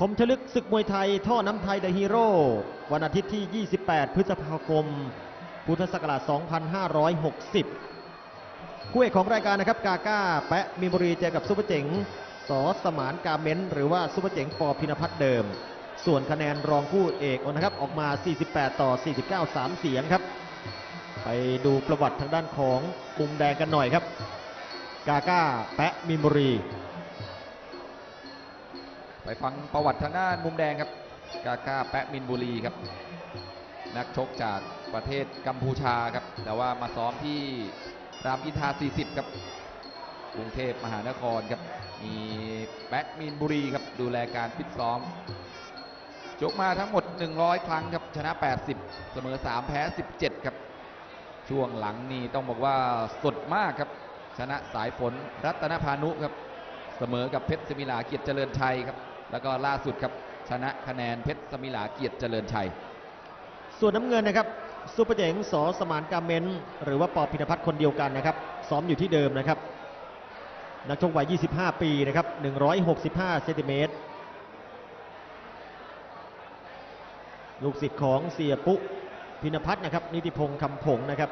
คมชลึกศึกมวยไทย ท่อน้ำไทยเดอะฮีโร่ วันอาทิตย์ที่ 28 พฤษภาคม พุทธศักราช 2560 คู่เอกของรายการนะครับ กาก้า แปะมีบุรีเจอกับซุปเปอร์เจ๋งสอสมานกาเมนหรือว่าซุปเปอร์เจ๋งปอพินพัฒน์เดิม ส่วนคะแนนรองคู่เอกนะครับ ออกมา 48 ต่อ 49 3 เสียงครับ ไปดูประวัติทางด้านของมุมแดงกันหน่อยครับ กาก้า แปะมีบุรี ไปฟังประวัติทางด้านมุมแดงครับ กาก้าแปะมินบุรีครับ นักชกจากประเทศกัมพูชาครับ แต่ว่ามาซ้อมที่รามอินทรา40 ครับ กรุงเทพมหานครครับ มีแปะมินบุรีครับ ดูแลการฟิตซ้อมชกมาทั้งหมด 100 ครั้งครับ ชนะ 80 เสมอ 3 แพ้ 17 ครับ ช่วงหลังนี่ต้องบอกว่าสดมากครับ ชนะสายฝนรัตนพานุครับ เสมอกับเพชรสมิลาเกียรติเจริญชัยครับ แล้วก็ล่าสุดครับชนะคะแนนเพชรสมิลาเกียรติเจริญชัย ส่วนน้ำเงินนะครับซูเปอร์เจ๋งสอสมานกาเมนหรือว่าปอพินพัฒน์คนเดียวกันนะครับซ้อมอยู่ที่เดิมนะครับนักชกวัย 25 ปีนะครับ 165 เซนติเมตร ลูกศิษย์ของเสียปุ พินพัฒน์นะครับ นิติพงษ์คำผงนะครับ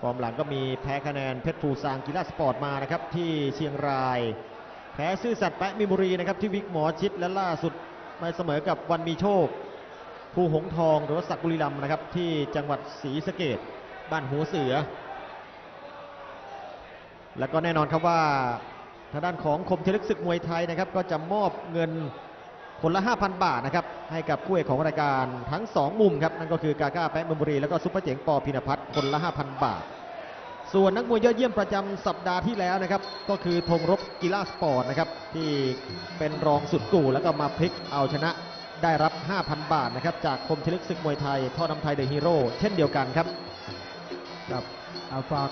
ฟอร์มหลังก็มีแพ้คะแนนเพชรภูซางกีฬาสปอร์ตมานะครับ ที่เชียงราย พ้ซื่อสัตย์แปะมินบุรีนะครับที่วิกหมอชิดและล่าสุดมาเสมอกับวันมีโชค ภูหงทองหรือว่าศักบุรีรัมนะครับที่จังหวัดศรีสะเกดบ้านหัวเสือ แล้วก็แน่นอนครับว่าทางด้านของคมเชลึกศึกมวยไทยนะครับ ก็จะมอบเงินคนละ 5,000 บาทนะครับให้กับคู่เอกของรายการทั้ง 2 มุมครับนั่นก็คือกาก้าแป๊ะมืองบุรีแล้วก็ซุปเปอร์เจ๋งปอพินพัฒน์คนละ 5,000 บาท ส่วนนักมวยยอดเยี่ยมประจำสัปดาห์ที่แล้วนะครับ ก็คือธงรบกีฬาสปอร์ตนะครับ ที่เป็นรองสุดกู่แล้วก็มาพลิกเอาชนะได้รับ 5,000 บาทนะครับ จากคมชลึกศึกมวยไทย ท่อน้ำไทยเดอะฮีโร่เช่นเดียวกันครับครับเอาฝาก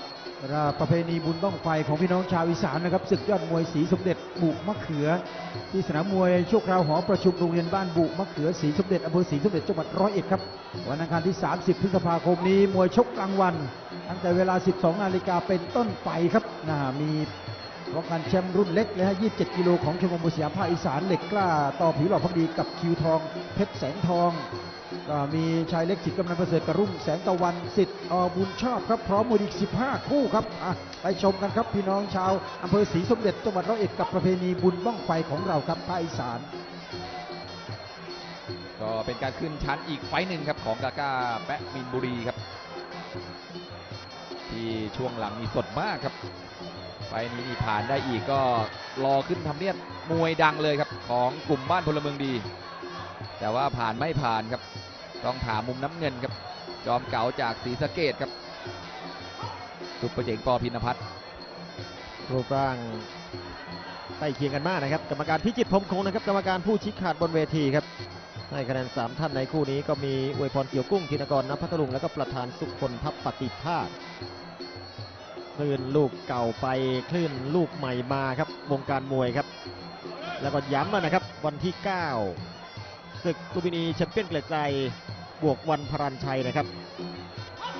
ประเพณีบุญบ้องไฟของพี่น้องชาวอีสานนะครับศึกยอดมวยศรีสมเด็จบุมะเขือ ที่สนามมวยชั่วคราวหอประชุมโรงเรียนบ้านบุมะเขือศรีสมเด็จอำเภอศรีสมเด็จจังหวัดร้อยเอ็ดครับวันอังคารที่ 30 พฤษภาคมนี้มวยชกกลางวัน ตั้งแต่เวลา 12 นาฬิกาเป็นต้นไปครับนะมีป้องกันแชมป์รุ่นเล็กเลยฮะ 27 กิโลของชมรมบุษยามภาคอีสานเหล็กกล้า ต่อผิวหล่อพักดีกับคิวทองเพชรแสงทองก็มีชายเล็กสิทธิ์กำนันประเสริฐกระรุ่งแสงตะวันสิทธิ์อบุญชอบครับ พร้อมมวยอีก 15 คู่ครับไปชมกันครับพี่น้องชาวอำเภอศรีสมเด็จจังหวัดร้อยเอ็ดกับประเพณีบุญบ้องไฟของเราครับภาคอีสาน ก็เป็นการขึ้นชั้นอีกไฟหนึ่งครับของกาก้าแปะมินบุรีครับ ที่ช่วงหลังนี่สดมากครับ ไฟนี้ผ่านได้อีกก็รอขึ้นทำเนียบมวยดังเลยครับ ของกลุ่มบ้านพลเมืองดี แต่ว่าผ่านไม่ผ่านครับ ต้องถามมุมน้ำเงินครับ จอมเก๋าจากศรีสะเกดครับซุปเปอร์เจ๋งปอพินพัฒน์รูปร่างใกล้เคียงกันมากนะครับ กรรมการพิจิตรพรมคงนะครับ กรรมการผู้ชี้ขาดบนเวทีครับให้คะแนน 3 ท่านในคู่นี้ก็มีอวยพรเกี่ยวกุ้งธินกรนภัทรุง แล้วก็ประธานสุขคนทัพปฏิภาค คลื่นลูกเก่าไปคลื่นลูกใหม่มาครับวงการมวยครับ แล้วก็ย้ำนะครับวันที่ 9 ศึกลูมพินีแชมเปี้ยนเกล็ดไกลบวกวันพรันชัยนะครับ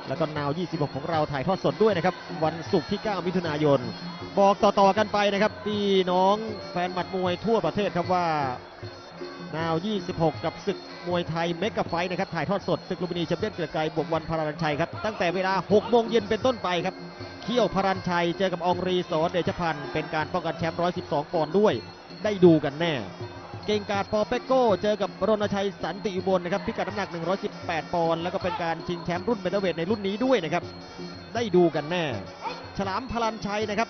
แล้วก็นาว 26 ของเราถ่ายทอดสดด้วยนะครับ วันศุกร์ที่ 9 มิถุนายน บอกต่อๆกันไปนะครับพี่น้องแฟนหมัดมวยทั่วประเทศครับว่า นาว 26 กับศึกมวยไทยเมกะไฟนะครับ ถ่ายทอดสดศึกลุมพินีแชมเปี้ยนเกลือไกรบวกวันพารันชัยครับ ตั้งแต่เวลา 6 โมงเย็นเป็นต้นไปครับ เขี้ยวพารันชัยเจอกับองรีสอนเดชพันธ์เป็นการป้องกันแชมป์ 112 ปอนด์ด้วย ได้ดูกันแน่ เก่งกาดปอเปโก้ เจอกับรณชัยสันติอุบลนะครับพิกัดน้ำหนัก 118 ปอนด์แล้วก็เป็นการชิงแชมป์รุ่นเบนเทอร์เวทในรุ่นนี้ด้วยนะครับ ได้ดูกันแน่ ฉลามพลันชัยนะครับ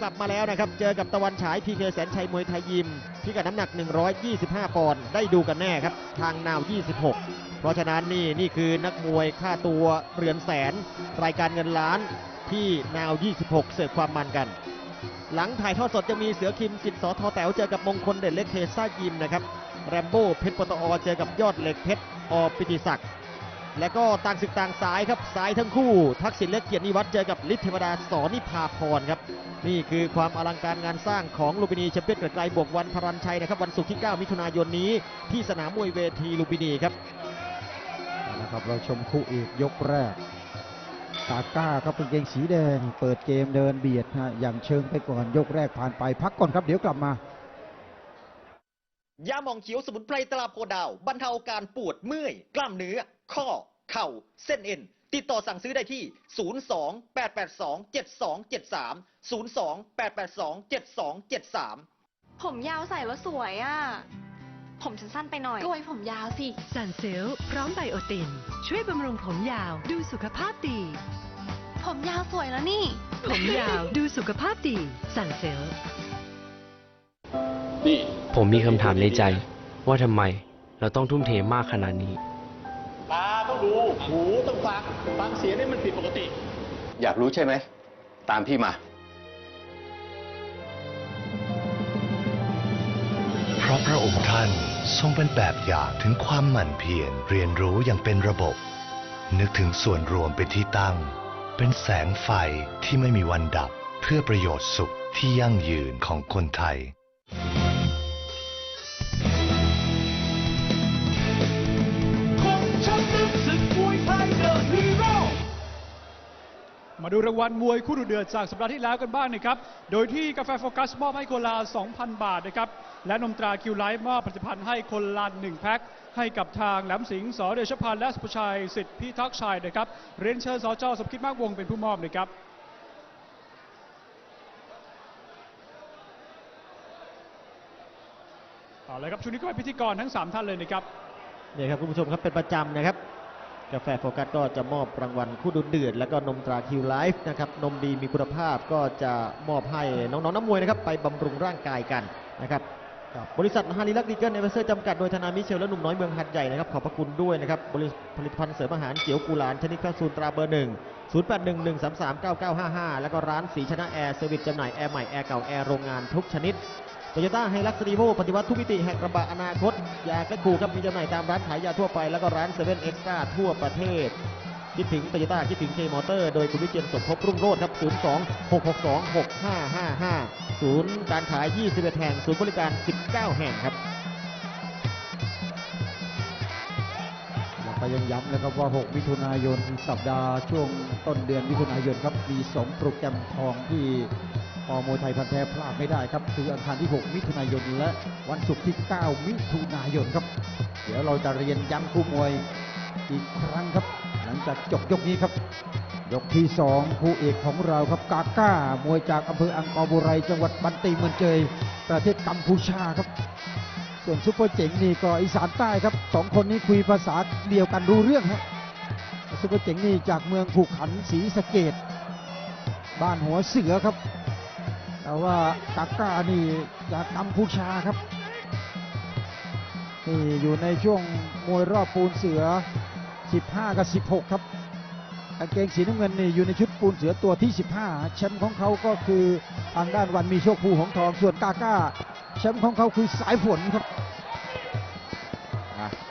กลับมาแล้วนะครับ เจอกับตะวันฉายพีเคแสนชัยมวยไทยยิมพิกัดน้ำหนัก 125 ปอนด์ได้ดูกันแน่ครับ ทางนาว 26 เพราะฉะนั้นนี่นี่คือนักมวยค่าตัวเรือนแสน รายการเงินล้านที่นาว 26 เสิร์ฟความมันกัน หลังถ่ายทอดสดจะมีเสือคิมสิทธิ์สอทอแต๋วเจอกับมงคลเด่นเล็กเทซ่ายิมนะครับแรมโบ้เพชรปตอเจอกับยอดเหล็กเพชรอปิติศักดิ์ และก็ต่างศึกต่างสายครับสายทั้งคู่ ทักษิณเล็กเกียรตินิวัฒน์เจอกับฤทธิ์เทวดาสอนิพาพรครับ นี่คือความอลังการงานสร้างของลูมพินีแชมเปี้ยนเกลือไกลบวกวันพรันชัยนะครับ วันศุกร์ที่ 9 มิถุนายนนี้ที่สนามมวยเวทีลูมพินีครับนะครับเราชมคู่เอกยกแรกกาก้าครับเป็นเกงสีแดง เปิดเกมเดินเบียดฮะอย่างเชิงไปก่อนยกแรกผ่านไปพักก่อนครับเดี๋ยวกลับมายาหมองเขียวสมุนไพรตราโพดาวบรรเทาอาการปวดเมื่อย กล้ามเนื้อ ข้อ เข่า เส้นเอ็น ติดต่อสั่งซื้อได้ที่ 02 882 7273 02 882 7273 ผมยาวใส่แล้วสวยอะ ผมฉันสั้นไปหน่อยก็ไว้ผมยาวสิ สันเซลพร้อมไบโอติน ช่วยบำรุงผมยาวดูสุขภาพดี ผมยาวสวยแล้วนี่ ผมยาวดูสุขภาพดี สันเซลผมมีคำถามในใจว่าทำไมเราต้องทุ่มเทมากขนาดนี้ ตาต้องดู หูต้องฟัง ฟังเสียงนี่มันผิดปกติ อยากรู้ใช่ไหม ตามพี่มา เพราะพระองค์ท่านทรงเป็นแบบอย่างถึงความหมั่นเพียรเรียนรู้อย่างเป็นระบบ นึกถึงส่วนรวมเป็นที่ตั้ง เป็นแสงไฟที่ไม่มีวันดับ เพื่อประโยชน์สุขที่ยั่งยืนของคนไทย มาดูรางวัลมวยคู่ดุเดือดจากสัปดาห์ที่แล้วกันบ้างนะครับ โดยที่กาแฟโฟกัสมอบให้คนละ 2,000 บาทนะครับ และนมตราคิวไลฟ์มอบผลิตภัณฑ์ให้คนละ1แพ็คให้กับทางแหลมสิงห์สอเดชพันธ์และสุภชัยสิทธิพิทักษ์ชัยนะครับ เรียนเชิญสอจสมคิดมากวงเป็นผู้มอบนะครับเอาเลยครับช่วงนี้ก็เป็นพิธีกรทั้ง 3 ท่านเลยนะครับเนี่ยครับคุณผู้ชมครับเป็นประจำนะครับ กาแฟโฟกัสก็จะมอบรางวัลคู่ดุเดือด แล้วก็นมตราคิวไลฟ์นะครับ นมดีมีคุณภาพก็จะมอบให้น้องๆน้ำมวยนะครับ ไปบำรุงร่างกายกันนะครับบริษัทฮาริลักดีเกิลเอเวอร์เซอร์จำกัดโดยธนามิเชลและหนุ่มน้อยเมืองหัดใหญ่นะครับ ขอบพระคุณด้วยนะครับบริษัทผลิตภัณฑ์เสริมอาหารเขียวกุหลานชนิดแคปซูลตราเบอร์หนึ่ง0 8 1 1 3 3 9 9 5 5 แล้วก็ร้านสีชนะแอร์เซอร์วิสจำหน่ายแอร์ใหม่แอร์เก่าแอร์โรงงานทุกชนิด โตโยต้าไฮลักซ์รีโวปฏิวัติทุกมิติแห่งกระบะอนาคต ยาแก้คูครับมีจำหน่ายตามร้านขายยาทั่วไป แล้วก็ร้านเซเว่นเอ็กซ์ตร้าทั่วประเทศ คิดถึงโตโยต้าคิดถึงเคมอเตอร์โดยคุณวิเชียนสมภพรุ่งโรจน์ครับ 02 662 6555 ศูนย์การขาย 21 แห่ง ศูนย์บริการ 19 แห่งครับแล้วก็ยังย้ำนะครับว่า 6 มิถุนายนสัปดาห์ช่วงต้นเดือนมิถุนายนครับมี2โปรแกรมทองที่ อมวยไทยพันธ์แท้พลาดไม่ได้ครับ คืออังคารที่ 6 มิถุนายนและวันศุกร์ที่ 9 มิถุนายนครับ เดี๋ยวเราจะเรียนย้ำคู่มวยอีกครั้งครับ หลังจากจบยกนี้ครับ ยกที่ 2 คู่เอกของเราครับกาก้ามวยจากอำเภออังกอร์บุไรจังหวัดบันตีเมืองเจย ประเทศกัมพูชาครับส่วนซุปเปอร์เจ๋งนี่ก็อีสานใต้ครับสองคนนี้คุยภาษาเดียวกันรู้เรื่องฮะซุปเปอร์เจ๋งนี่จากเมืองผูกขันศรีสะเกดบ้านหัวเสือครับ แต่ว่ากาก้านี่จากกัมพูชาครับนี่อยู่ในช่วงมวยรอบปูนเสือ 15 กับ 16 ครับกางเกงสีน้ำเงินนี่อยู่ในชุดปูนเสือตัวที่ 15 แชมป์ของเขาก็คือทางด้านวันมีโชคภูหงทองส่วนกาก้าแชมป์ของเขาคือสายฝนครับ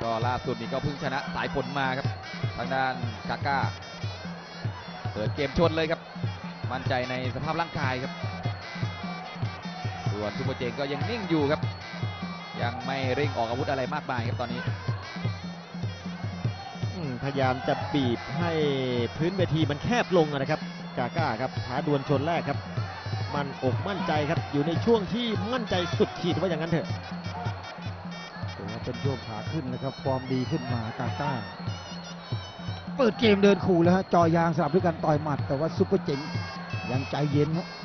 ก็ล่าสุดนี้ก็เพิ่งชนะสายฝนมาครับ ทางด้านกาก้าเปิดเกมชนเลยครับ มั่นใจในสภาพร่างกายครับ ส่วนซุปเปอร์เจงก็ยังนิ่งอยู่ครับ ยังไม่เร่งออกอาวุธอะไรมากมายครับตอนนี้อืมพยายามจะบีบให้พื้นเวทีมันแคบลงนะครับ กาก้าครับท้าดวลชนแรกครับ มันอกมั่นใจครับ อยู่ในช่วงที่มั่นใจสุดขีดว่าอย่างนั้นเถอะถือว่าเป็นช่วงขาขึ้นนะครับ ฟอร์มดีขึ้นมากาก้า เปิดเกมเดินขู่แล้วฮะจอยางสลับด้วยกันต่อยหมัด แต่ว่าซุปเปอร์เจ๋งยังใจเย็นฮะอ่า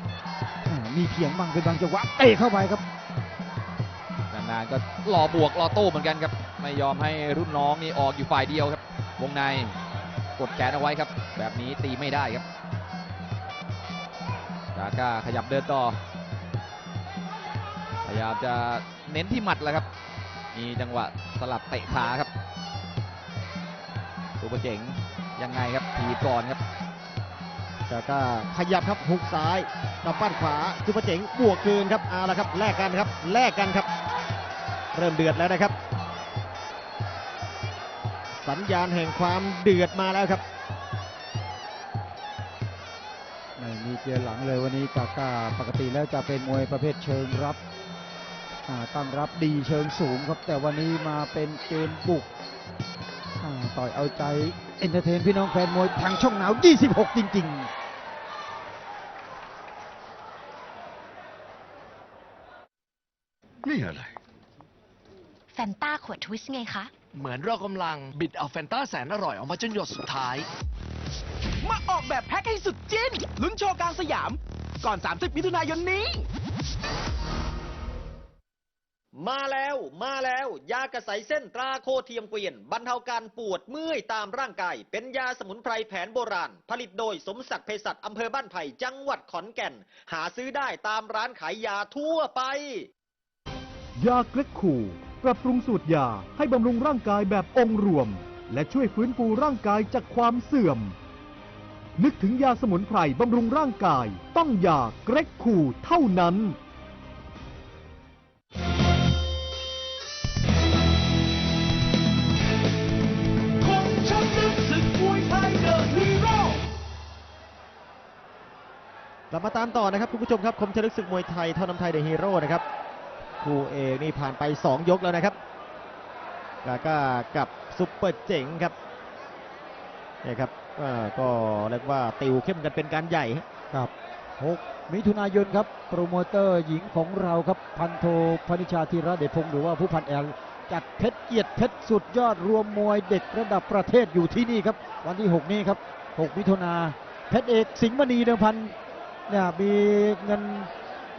มีเพียงบ้างเป็นบางจังหวะเตะเข้าไปครับนานๆก็รอบวกรอโต้เหมือนกันครับ ไม่ยอมให้รุ่นน้องนี่ออกอยู่ฝ่ายเดียวครับ วงในกดแขนเอาไว้ครับ แบบนี้ตีไม่ได้ครับกาก้าขยับเดินต่อ พยายามจะเน้นที่หมัดแหล้วครับ มีจังหวะสลับเตะขาครับซูเปอร์เจ๋งยังไงครับถีบก่อนครับกาก้าขยับครับหุกซ้าย กับปั้นขวาซุปเปอร์เจ๋งบวกคืนครับเอาละครับแลกกันครับแลกกันครับ เริ่มเดือดแล้วนะครับ สัญญาณแห่งความเดือดมาแล้วครับไม่มีเกียร์หลังเลยวันนี้กาก้าปกติแล้วจะเป็นมวยประเภทเชิงรับอ่าตั้งรับดีเชิงสูงครับ แต่วันนี้มาเป็นเกมบุกต่อยเอาใจเอนเตอร์เทนพี่น้องแฟนมวยทางช่องหนาว 26 จริง ๆ นี่อะไร แฟนต้าขวดทวิสต์ไงคะ เหมือนเรากำลังบิดเอาแฟนต้าแสนอร่อยออกมาจนหยดสุดท้าย มาออกแบบแพ็คให้สุดจิ้น ลุ้นโชว์กลางสยาม ก่อน 30 มิถุนายนนี้ มาแล้วมาแล้วยากระใสเส้นตราโคเทียมเกวียน บรรเทาการปวดเมื่อยตามร่างกาย เป็นยาสมุนไพรแผนโบราณ ผลิตโดยสมศักดิ์เภสัชอำเภอบ้านไผ่จังหวัดขอนแก่น หาซื้อได้ตามร้านขายยาทั่วไป ยาเกล็กคูปรับปรุงสูตรยาให้บำรุงร่างกายแบบองค์รวม และช่วยฟื้นฟูร่างกายจากความเสื่อม นึกถึงยาสมุนไพรบำรุงร่างกาย ต้องยาเกร็กคูเท่านั้นกลับมาตามต่อนะครับคุณผู้ชมครับ คมชลึกศึกมวยไทยเท่านำไทยเดอะฮีโร่นะครับ คู่เอกนี่ผ่านไป 2 ยกแล้วนะครับกาก้ากับซุปเปอร์เจ๋งครับนี่ครับก็เรียกว่าติวเข้มกันเป็นการใหญ่ครับ 6 มิถุนายนครับ โปรโมเตอร์หญิงของเราครับ พันโทพนิชาธีระเดชพงศ์หรือว่าผู้พันแอลจัดเพชรเกียรติเพชรสุดยอดรวมมวยเด็กระดับประเทศอยู่ที่นี่ครับ วันที่ 6 นี้ครับ 6 มิถุนาเพชรเอกสิงห์มณีเดิมพันเนี่ยมีเงิน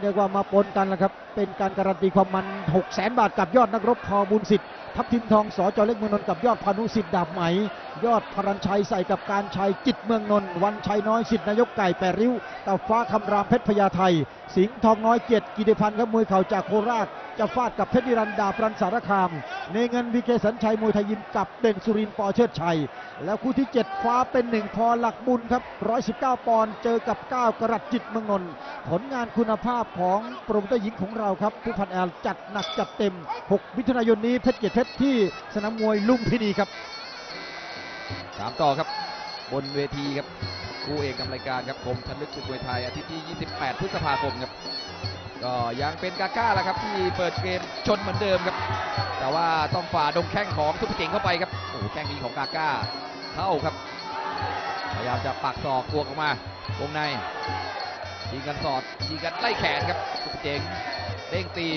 เรียกว่ามาปนกันแล้วครับ เป็นการการันตีความมัน 6 0 0 0 0 0บาทกับยอดนักรบพอบุญสิทธิ์ ทัพทิมทองสอจอเล็กเมืองนนท์กับยอดพานุสิทธิ์ดาบไหม ยอดพรัญชัยใส่กับการชัยจิตเมืองนนท์วันชัยน้อยสิทธิ์นายกไก่แปรริ้วตาฟ้าคำรามเพชรพญาไทย สิงห์ทองน้อยเกียรติกิติพันธ์ครับมวยเข่าจากโคราชจะฟาดกับเพชรนิรันดาบรันสารคาม ในเงินวีเคสัญชัยมวยไทยยิมกับเด่นสุรินทร์ปอเชิดชัย แล้วคู่ที่7ฟ้าเป็นหนึ่งพอหลักบุญครับ 119 ปอนด์เจอกับ 9 กรัตจิตเมืองนนท์ผลงานคุณภาพของโปรโมเตอร์หญิงของเราครับ ผู้พันแอลจัดหนักจัดเต็ม 6 มิถุนายนนี้เพชรเกียรติชรที่สนามมวยลุมพินีครับตามต่อครับบนเวทีครับคู่เอกนำรายการครับคมชันลึกศึกมวยไทยอาทิตย์ที่ 28 พฤษภาคมครับก็ยังเป็นกาก้าแหละครับที่เปิดเกมชนเหมือนเดิมครับ แต่ว่าต้องฝ่าดงแข้งของซุปเปอร์เจ๋งเข้าไปครับโอ้แข้งดีของกาก้าเข้าครับพยายามจะปักศอกบวกออกมาวงในยิงกันสอดยิงกันไล่แขนครับซุปเปอร์เจ๋งเด้งตี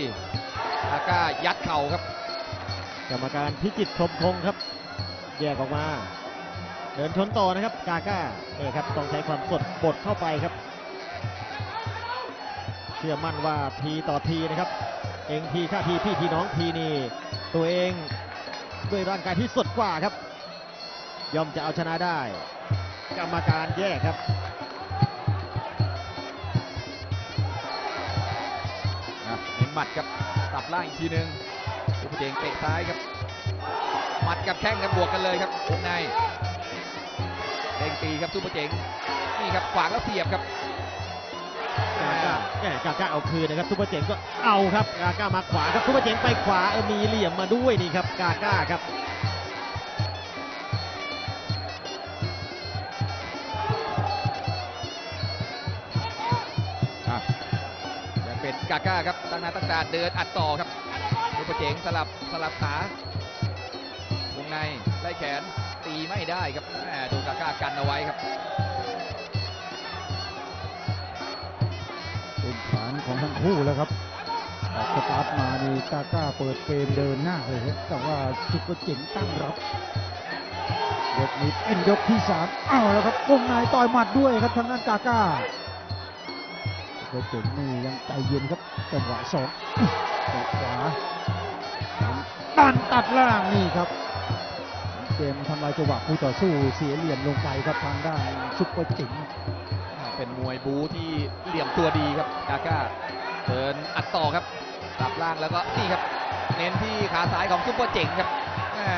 กาก้ายัดเข่าครับ กรรมการพิจิตรมคงครับ แยกออกมา เดินชนต่อนะครับ กาก้านี่ครับต้องใช้ความสดบดเข้าไปครับ เชื่อมั่นว่าทีต่อทีนะครับ เองทีข้าทีพี่ทีน้องทีนี่ตัวเองด้วยร่างกายที่สดกว่าครับ ย่อมจะเอาชนะได้ กรรมการแยกครับเน้นหมัดครับตับล่างอีกทีหนึ่ง เปอร์เจงเตะซ้ายครับหมัดกับแข้งครับบวกกันเลยครับวงในเด้งตีครับซุปเปอร์เจงนี่ครับขวางแล้วเสียบครับกาก้าแหม่กาก้าเอาคืนนะครับซุปเปอร์เจ๋งก็เอาครับกาก้ามาขวาครับซุปเปอร์เจ๋งไปขวาเออมีเหลี่ยมมาด้วยนี่ครับกาก้าครับอะยังเป็นกาก้าครับตั้งหน้าตั้งตาเดินอัดต่อครับซุ ปเปอร์เจงสลับสลับขาวงในไล่แขนตีไม่ได้ครับแหม่ดนกาก้ากันเอาไว้ครับเป็นฐานของทั้งคู่แล้วครับออกสตาร์ทมานี่กาก้าเปิดเกมเดินหน้าเลยครับแต่ว่าซุปเจ๋งตั้งรับยกนี้เป็นยกที่สามเอาวแล้วครับวงในต่อยหมัดด้วยครับทางด้านกาก้าเปอร์เจ๋งนี่ยังใจเย็นครับจังหวะสองตบขวา ดันตัดล่างนี่ครับ เกมทำลายจังหวะคู่ต่อสู้เสียเหลี่ยมลงไปครับทางด้านซุปเปอร์เจ๋งเป็นมวยบูที่เหลี่ยมตัวดีครับกาก้าเดินอัดต่อครับตับล่างแล้วก็นี่ครับ เน้นที่ขาซ้ายของซุปเปอร์เจ๋งครับแหม่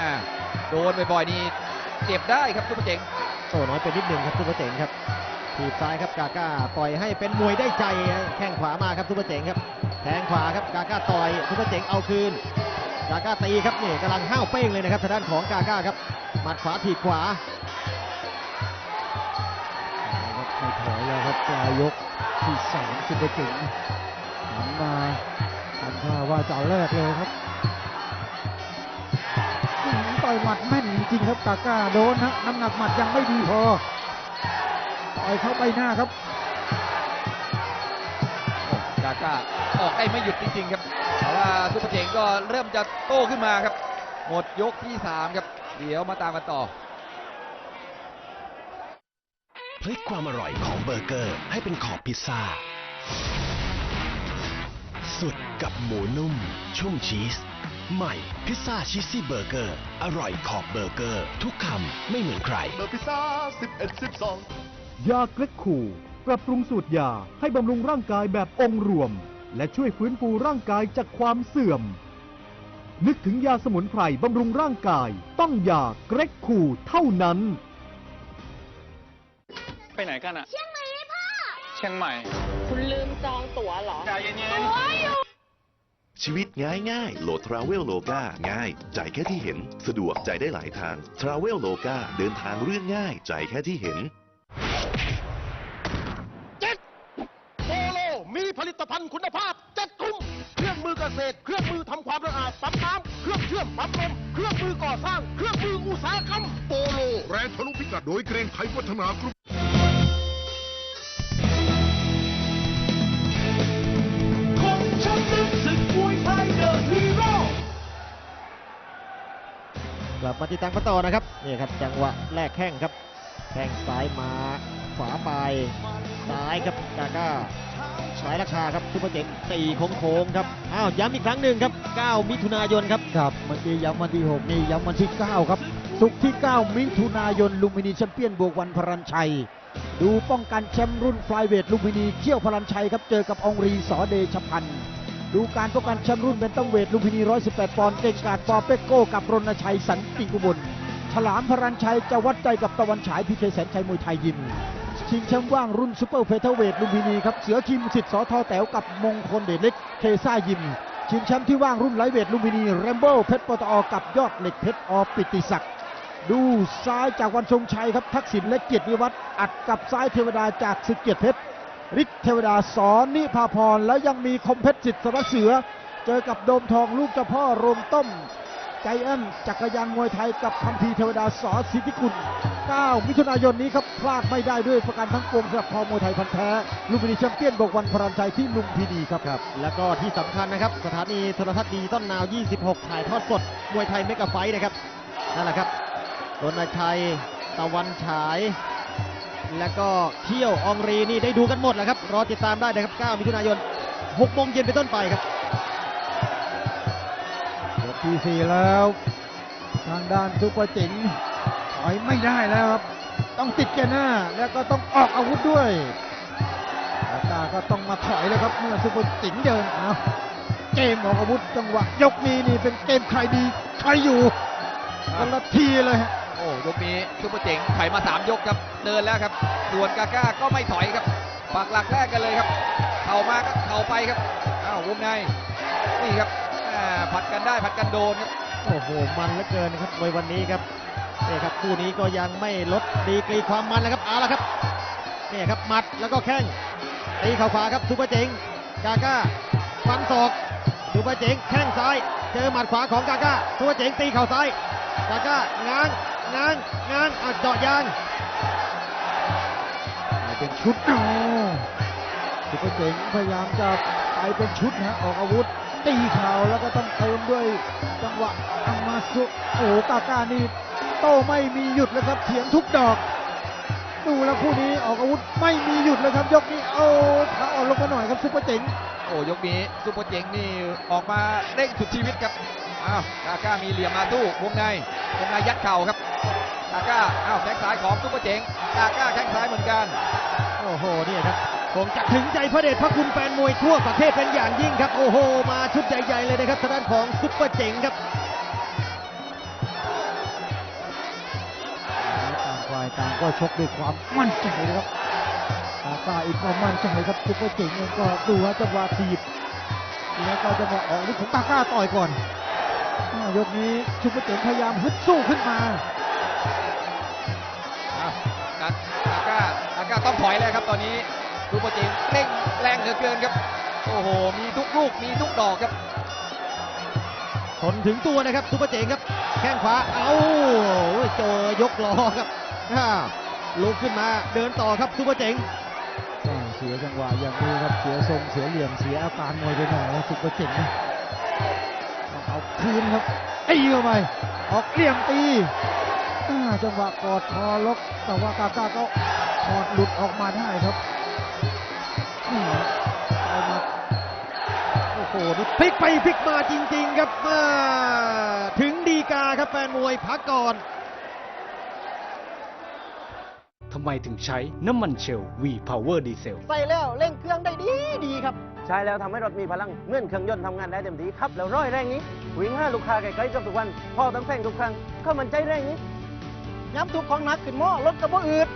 โดนบ่อยๆนี่เจ็บได้ครับซุปเปอร์เจ๋งโอ้น้อยไปนิดนึงครับซุปเปอร์เจ๋งครับทีบซ้ายครับกาก้าปล่อยให้เป็นมวยได้ใจฮะแข้งขวามาครับซุปเปอร์เจ๋งครับแทงขวาครับกาก้าต่อยซุปเปอร์เจ๋งเอาคืน กาก้าตีครับนี่กำลังห้าวเป้งเลยนะครับทางด้านของกาก้าครับหมัดขวาถีบขวาไม่ถอยแล้วครับปลายยกที่สามซุปเปอร์เจ๋งหันมาทำท่าว่าจะเอาแรกเลยครับอื้อหือต่อยหมัดแม่นจริงๆครับกาก้าโดนฮะน้ำหนักหมัดยังไม่ดีพอต่อยเข้าใบหน้าครับกาก้าออกได้ไม่หยุดจริงๆครับแต่ว่า ซุปเปอร์เจ๋งก็เริ่มจะโต้ขึ้นมาครับ หมดยกที่ 3 ครับ เดี๋ยวมาตามกันต่อพลิกความอร่อยของเบอร์เกอร์ให้เป็นขอบพิซซ่า สุดกับหมูนุ่ม ชุ่มชีส ใหม่ พิซซ่าชีสซี่เบอร์เกอร์ อร่อยขอบเบอร์เกอร์ ทุกคำไม่เหมือนใครเบอร์พิซซ่า11 12 ยาเกล็กคูปรับปรุงสูตรยาให้บำรุงร่างกายแบบองค์รวม และช่วยฟื้นฟูร่างกายจากความเสื่อม นึกถึงยาสมุนไพรบำรุงร่างกาย ต้องยาเกร็กคูเท่านั้น ไปไหนกันอะเชียงใหม่พ่อ เชียงใหม่ คุณลืมจองตั๋วเหรอใจเย็นโอ้ยอยู่ชีวิตง่ายง่ายๆโหลด Travel Loga ง่าย จ่ายแค่ที่เห็น สะดวกจ่ายได้หลายทาง Travel Loga เดินทางเรื่องง่าย จ่ายแค่ที่เห็น ภัณฑ์คุณภาพจัดกลุ่มเครื่องมือเกษตร เครื่องมือทำความสะอาดปั๊มน้ำเครื่องเชื่อมปั๊มลมเครื่องมือก่อสร้าง เครื่องมืออุตสาหกรรมโปโล แรงทะลุพิกัดโดยเกรงไทยวัฒนากรุ๊ปของฉันเป็นศึกมวยไทยเดอะฮีโร่กลับมาติดตามกันต่อนะครับนี่ครับจังหวะแรกแข้งครับแข้งซ้ายมา ขวาไป ซ้ายครับกาก้าซ้ายราคาครับซุปเปอร์เจ๋งตีโค้งๆครับ อ้าวย้ำอีกครั้งหนึ่งครับ 9 มิถุนายนครับ ครับเมื่อกี้ย้ำวันที่ 6 นี่ย้ำวันที่ 9 ครับ สุกที่ 9 มิถุนายน ลุมพินีแชมเปี้ยนบวกวันพรัญชัย ดูป้องกันแชมป์รุ่นฟลายเวทลุมพินีเขี้ยวพรัญชัยครับ เจอกับองรีสอเดชพันธ์ดูการป้องกันแชมป์รุ่นเป็นต้องเวทลุมพินี 118 ปอนด์เก่งกาดปอเปโก้กับรณชัยสันติกุบล ฉลามพรัญชัยจะวัดใจกับตะวันฉายพีเคแสนชัยมวยไทยยิม ชิงแชมป์ว่างรุ่นซูเปอร์เฟเธอร์เวทลุมพินีครับ เสือคิมสิทธิ์สอทอแต๋วกับมงคลเดชเล็กเคซ่ายิม ชิงแชมป์ที่ว่างรุ่นไลท์เวทลุมพินีแรมโบ้เพชรปตอกับยอดเหล็กเพชรอปิติศักดิ์ดูซ้ายจากวันทรงชัยครับ ทักษิณและเกียรติวิวัฒน์อัดกับซ้ายเทวดาจากศึกเกียรติเพชรฤทธิ์เทวดาสอนนิพาพรแล้วยังมีคมเพชรสิทธิ์สารเสือ เจอกับโดมทองลูกเจ้าพ่อโรมต้มใจแอนจักรยานมวยไทยกับคัมภีเทวดาสอสิทธิคุณ 9 มิถุนายนนี้ครับ พลาดไม่ได้ด้วยประกันทั้งปวงสำหรับคอมวยไทยพันธุ์แท้ลุมพินีแชมเปี้ยนบอกวันพรันชัยที่ลุมพินีครับครับ แล้วก็ที่สำคัญนะครับ สถานีโทรทัศน์ดีต้นนาว 26 ถ่ายทอดสด มวยไทยเมกะไฟท์นะครับ นั่นแหละครับรณชัย ตะวันฉาย แล้วก็เที่ยวอองรีนี่ได้ดูกันหมดแหละครับ รอติดตามได้นะครับ 9 มิถุนายน6โมงเย็นเป็นต้นไปครับยกที่สี่แล้ว ทางด้านซุปเปอร์เจ๋ง ถอยไม่ได้แล้วครับ ต้องติดแกหน้า แล้วก็ต้องออกอาวุธด้วยกาตาก็ต้องมาถอยแล้วครับ เมื่อซุปเปอร์เจ๋งเดินเอาเกมออกอาวุธจังหวะ ยกนี้นี่เป็นเกมใครดีใครอยู่คนละทีเลยฮะโอ้ยกนี้ซุปเปอร์เจ๋งถอยมา 3 ยกครับเดินแล้วครับ ส่วนกาก้าก็ไม่ถอยครับปักหลักแรกกันเลยครับเข่ามาก็เข่าไปครับอ้าววงในนี่ครับอ่าผัดกันได้ผัดกันโดนครับโอ้โหมันเหลือเกินนะครับมวยวันนี้ครับ นี่ครับคู่นี้ก็ยังไม่ลดดีกรีความมันนะครับเอาละครับนี่ครับหมัดแล้วก็แข้งตีเข่าขวาครับซุปเปอร์เจ๋งกาก้าฟันศอกซุปเปอร์เจ๋งแข้งซ้าย เจอหมัดขวาของกาก้าซุปเปอร์เจ๋งตีเข่าซ้ายกาก้าง้างง้างง้างอะเจาะยางเป็นชุดเอาซุปเปอร์เจ๋งพยายามจะไปเป็นชุดนะออกอาวุธตีเข่าแล้วก็ต้องเติมด้วยจังหวะอังมาสุโอ้กาก้านี่ โตไม่มีหยุดเลยครับเถียงทุกดอก ดูแล้วคู่นี้ออกอาวุธไม่มีหยุดเลยครับ ยกนี้โอ้ขาอ่อนลงมาหน่อยครับซุปเปอร์เจ๋งโอ้ยกนี้ซุปเปอร์เจ๋งนี่ออกมาเร่งสุดชีวิตครับอ้าวกาก้ามีเหลี่ยมมาสู้วงในวงในยัดเข่าครับกาก้าอ้าวแข้งซ้ายของซุปเปอร์เจ๋งกาก้าแข้งซ้ายเหมือนกันโอ้โหเนี่ยครับคงจะถึงใจพระเดชพระคุณแฟนมวยทั่วประเทศเป็นอย่างยิ่งครับ โอ้โห มาชุดใหญ่ๆเลยนะครับทางด้านของซุปเปอร์เจ๋งครับ ฝ่ายต่างก็ชกด้วยความมั่นใจนะครับกาก้าอีกก็มั่นใจครับซุปเปอร์เจ๋งเองก็ดูว่าจังหวะถีบแล้วก็จังหวะออกนี่ของกาก้าต่อยก่อนอ่ายกนี้ซุปเปอร์เจ๋งพยายามฮึดสู้ขึ้นมาอ้าวกากาก้ากาก้าต้องถอยแล้วครับตอนนี้ซุปเปอร์เจ๋งเร่งแรงเหลือเกินครับโอ้โห มีทุกลูก มีทุกดอกครับทนถึงตัวนะครับซุปเปอร์เจ๋งครับ แข้งขวา เอาเจอยกล้อครับ อ่าลุกขึ้นมาเดินต่อครับซุปเปอร์เจ๋งอ่าเสียจังหวะอย่างนี้ครับเสียทรงเสียเหลี่ยมเสียอาการมวยไปหน่อยนะซุปเปอร์เจ๋งนะต้องเอาคืนครับตีเข้าไปออกเหลี่ยมตีอ่าจังหวะกอดคอล็อกแต่ว่ากาก้าก็กอดหลุดออกมาได้ครับนี่เอามาโอ้โหนี่พลิกไปพลิกมาจริง ๆ ครับถึงดีกาครับแฟนมวยพักก่อน ทำไมถึงใช้น้ำมันเชล V Power Diesel ใส่แล้วเร่งเครื่องได้ดีดีครับ ใช้แล้วทำให้รถมีพลังเหมื่อนเครื่องยนต์ทำงานได้เต็มที่ครับ แล้วร้อยแรงนี้ วิ่งห้าลูกค้าไกลๆกับทุกวันพ่อต้องแซงทุกครั้งก็มันใจแรงนี้ย้ำถูกของหนักขึ้นหม้อรถกระบะอืด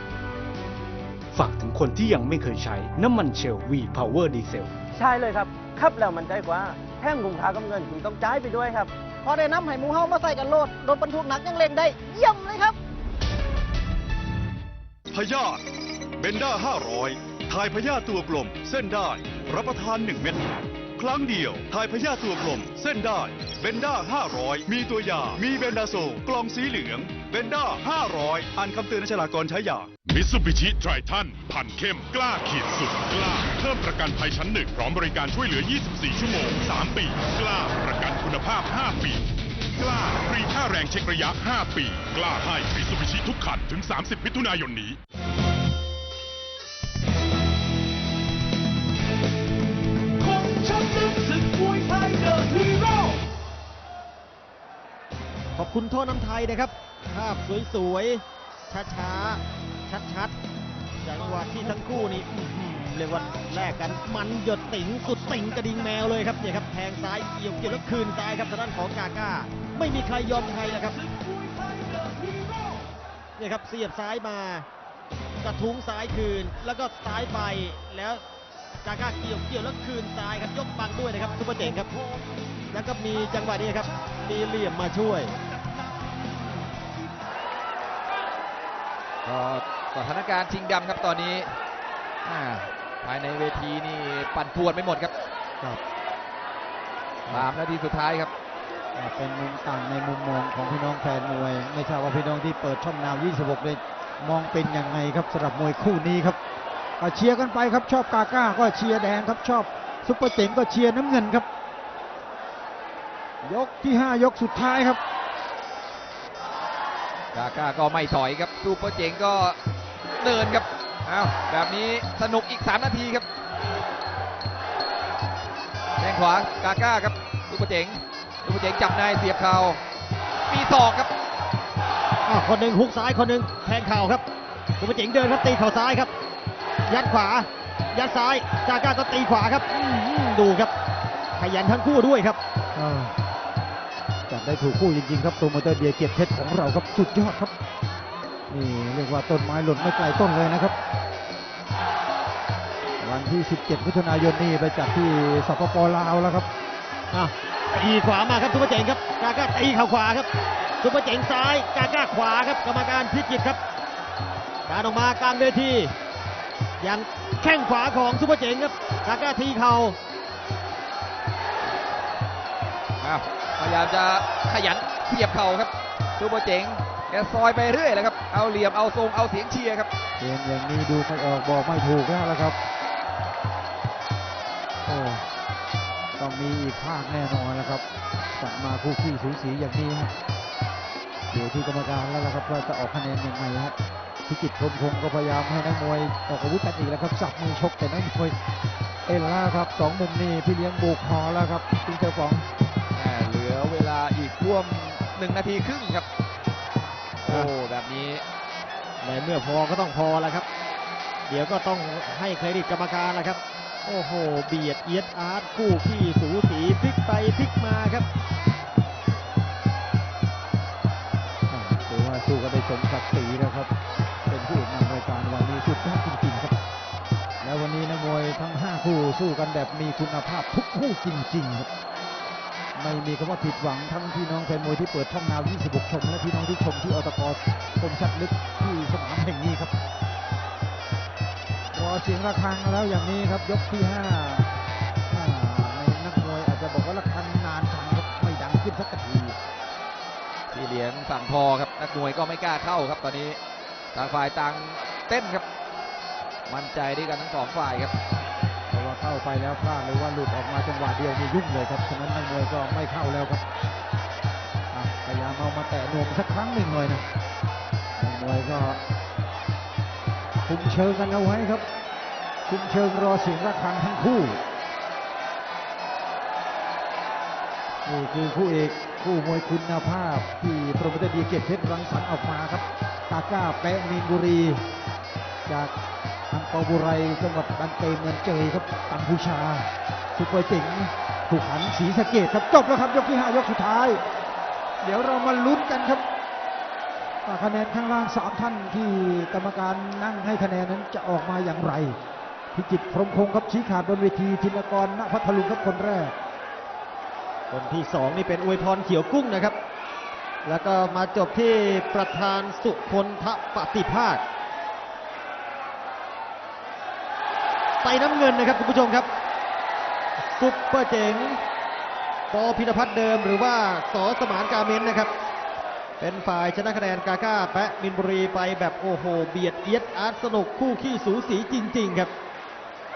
ฝากถึงคนที่ยังไม่เคยใช้น้ำมันเชล V Power Diesel ใช่เลยครับครับแล้วมันใจกว่าแถมคุ้มค่ากับเงินที่ต้องจ่ายไปด้วยครับ พอได้น้ำให้หมูเฮามาใส่กันโลดรถบรรทุกหนักยังเร่งได้ เยี่ยมเลยครับ พยาธิเบนด้า500ทายพยาธิตัวกลม เส้นได้ รับประทาน 1 เม็ด ครั้งเดียวทายพยาธิตัวกลม เส้นได้ เบนด้า500 มีตัวยา มีเบนดาโซลกล่องสีเหลือง เบนด้า500 อ่านคำเตือนในฉลากก่อนใช้ยา มิตซูบิชิไทรทันพันเข้มกล้าขีดสุดกล้า เพิ่มประกันภัยชั้นหนึ่งพร้อมบริการช่วยเหลือ 24 ชั่วโมง 3 ปี กล้าประกันคุณภาพ 5 ปี กล้าฟรีค่าแรงเช็คระยะ 5 ปี กล้าให้มิตซูบิชิทุกคันถึง 30 มิถุนายนนี้ของฉันนั้นศึกมวยไทยเดอะฮีโร่ขอบคุณท่อน้ำไทยนะครับ ภาพสวยๆ ช้าๆ ชัดๆ จังหวะที่ทั้งคู่นี่อื้อหือ เรียกว่าแลกกันมันหยดติ๋งสุดติ๋งกระดิ่งแมวเลยครับเนี่ยครับแทงซ้ายเกี่ยวเกี่ยวแล้วคืนซ้ายครับทางด้านของกาก้า ไม่มีใครยอมใครนะครับเนี่ยครับเสียบซ้ายมากระทุ้งซ้ายคืน แล้วก็ซ้ายไปแล้วกาก้าเกี่ยวเกี่ยวแล้วคืนซ้ายครับยกบังด้วยนะครับซุปเปอร์เจ๋งครับ แล้วก็มีจังหวะนี้ครับมีเหลี่ยมมาช่วยก็สถานการณ์ชิงดำครับตอนนี้อ่า ภายในเวทีนี่ปั่นป่วนไปหมดครับครับสามนาทีสุดท้ายครับอ่าเป็นมุมต่างในมุมมองของพี่น้องแฟนมวย ไม่ทราบว่าพี่น้องที่เปิดช่องนาว 26เลยมองเป็นยังไงครับสำหรับมวยคู่นี้ครับก็เชียร์กันไปครับชอบกาก้าก็เชียร์แดงครับชอบซุปเปอร์เจ๋งก็เชียร์น้ำเงินครับ ยกที่ 5 ยกสุดท้ายครับกาก้าก็ไม่ถอยครับซูเปอร์เจ๋งก็เดินครับ อ้าวแบบนี้สนุกอีก 3 นาทีครับแข้งขวากาก้าครับซูเปอร์เจ๋งซูเปอร์เจ๋งจับในเสียบเข่ามีศอกครับอะคนหนึ่งฮุกซ้ายคนหนึ่งแทงเข่าครับสุภาเจ๋งเดินครับตีเข่าซ้ายครับ ยัดขวา ยัดซ้ายกาก้าก็ตีขวาครับอื้อหือดูครับขยันทั้งคู่ด้วยครับอ่าจัดได้ถูกคู่จริงๆครับตัวมอเตอร์เบียร์เกียรติเพชรของเราครับสุดยอดครับ นี่เรียกว่าต้นไม้หล่นไม่ไกลต้นเลยนะครับ วันที่ 17 มิถุนายนนี้ไปจัดที่สปปลาวแล้วครับอะตีขวามาครับซุปเปอร์เจ๋งครับกาก้าตีเข่าขวาครับซุปเปอร์เจ๋งซ้ายกาก้าขวาครับกรรมการพิจิตรครับการออกมากลางเวทียังแข้งขวาของซุปเปอร์เจ๋งครับกาก้าทีเข่าอ้าวพยายามจะขยันเสียบเข่าครับซูเปอร์เจ๋ง แกซอยไปเรื่อยเลยครับ เอาเหลี่ยมเอาทรงเอาเสียงเชียร์ครับ เกมอย่างนี้ดูไม่ออกบอกไม่ถูกแล้วละครับโอ้ต้องมีอีกภาคแน่นอนแล้วครับกลับมาคู่ขี้สูสีอย่างนี้ฮะเดี๋ยวที่กรรมการแล้วละครับว่าจะออกคะแนนยังไงฮะพิจิตรพรหมคงก็พยายามให้นักมวยออกอาวุธกันอีกแล้วครับสับมือชกแต่นักมวยเอ็นล่าครับสองมุมนี่พี่เลี้ยงบุกคอแล้วครับจิงเจ้าฟองแหม่เหลือเวลาอีกร่วม1นาทีครึ่งครับโอ้แบบนี้ในเมื่อพอก็ต้องพอแล้วครับ เดี๋ยวก็ต้องให้เครดิตกรรมการแล้วครับ โอ้โห เบียดเอียดอาร์ตคู่ขี้สูสีพลิกไปพลิกมาครับอ่าถือว่าสู้กันได้สมศักดิ์ศรีแล้วครับ เป็นผู้นำรายการวันนี้สุดยอดจริงๆครับ แล้ววันนี้นักมวยทั้ง 5 คู่สู้กันแบบมีคุณภาพทุกคู่จริงๆครับ ไม่มีคำว่าผิดหวังทั้งพี่น้องแฟนมวยที่เปิดช่องนาว 26 ชม และพี่น้องที่ชมที่อตกคมชัดลึกที่สนามแห่งนี้ครับ รอเสียงระฆังแล้วอย่างนี้ครับยกที่5อ่าในนักมวยอาจจะบอกว่าระฆังนานจังครับไม่ดังขึ้นสักทีพี่เหลียงสั่งพอครับนักมวยก็ไม่กล้าเข้าครับ ตอนนี้ต่างฝ่ายต่างเต้นครับ มั่นใจด้วยกันทั้งสองฝ่ายครับ เข้าไปแล้วพลาดหรือว่าหลุดออกมาจังหวะเดียวนี่ยุ่งเลยครับฉะนั้นนักมวยก็ไม่เข้าแล้วครับพยายามเอามาแตะนวมสักครั้งหนึ่งเลยนะนักมวยก็คุมเชิงกันเอาไว้ครับ คุมเชิงรอเสียงระฆังทั้งคู่นี่คือคู่เอกคู่มวยคุณภาพ ที่โปรโมเตอร์ดีเกตเพชรรังสรรค์ออกมาครับ ตาก้าแปะมีนบุรี จาก อังเปาบุไรจังหวัดบันเตเมืองเจยครับกัมพูชาซุปเปอร์เจ๋งถูกหันศรีสะเกดครับจบแล้วครับยกที่ห้ายกสุดท้าย เดี๋ยวเรามาลุ้นกันครับคะแนนข้างล่างสามท่านที่กรรมการนั่งให้คะแนนนั้นจะออกมาอย่างไร พิจิตรพรมคงครับชี้ขาดบนเวทีธินกรณพัทลุงครับคนแรก คนที่สองนี่เป็นอวยพรเขียวกุ้งนะครับ แล้วก็มาจบที่ประธานสุคนทปฏิภาค ไปน้ำเงินนะครับคุณผู้ชมครับซุปเปอร์เจ๋งปอพินพัฒน์เดิมหรือว่าสอสมานกาเมนนะครับ เป็นฝ่ายชนะคะแนนกาก้าแปะมินบุรีไปแบบโอ้โห เบียดเอียดอาร์ตสนุกคู่ขี้สูสีจริง ๆ ครับ